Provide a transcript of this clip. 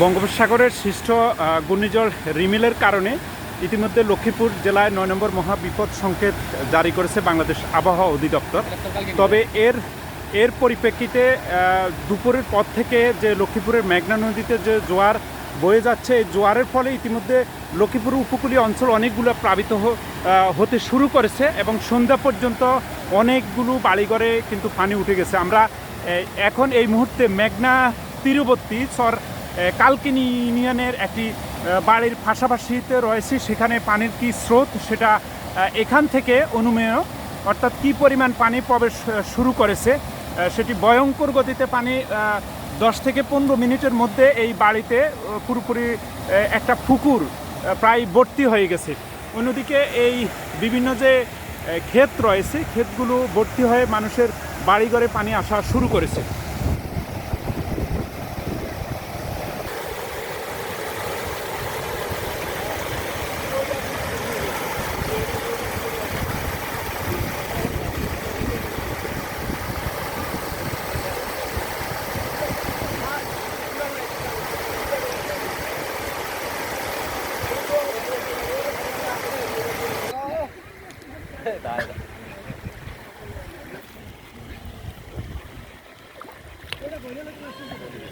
বঙ্গোপসাগরের সৃষ্ট ঘূর্ণিঝড় রিমিলের কারণে ইতিমধ্যে লক্ষ্মীপুর জেলায় নয় নম্বর মহাবিপদ সংকেত জারি করেছে বাংলাদেশ আবহাওয়া অধিদপ্তর। তবে এর এর পরিপ্রেক্ষিতে দুপুরের পর থেকে যে লক্ষ্মীপুরের মেঘনা নদীতে যে জোয়ার বয়ে যাচ্ছে, এই জোয়ারের ফলে ইতিমধ্যে লক্ষ্মীপুর উপকূলীয় অঞ্চল অনেকগুলো প্লাবিত হতে শুরু করেছে এবং সন্ধ্যা পর্যন্ত অনেকগুলো বাড়িঘরে কিন্তু পানি উঠে গেছে। আমরা এখন এই মুহূর্তে মেঘনা তীরবর্তী, সর কালকিনি ইউনিয়নের একটি বাড়ির পাশাপাশিতে রয়েছে সেখানে পানির কি স্রোত সেটা এখান থেকে অনুমেয়। অর্থাৎ কি পরিমাণ পানি প্রবেশ শুরু করেছে সেটি ভয়ঙ্কর গতিতে পানি দশ থেকে পনেরো মিনিটের মধ্যে এই বাড়িতে পুরোপুরি একটা পুকুর প্রায় ভর্তি হয়ে গেছে। অন্যদিকে এই বিভিন্ন যে ক্ষেত রয়েছে, ক্ষেতগুলো ভর্তি হয়ে মানুষের বাড়িঘরে পানি আসা শুরু করেছে। Tại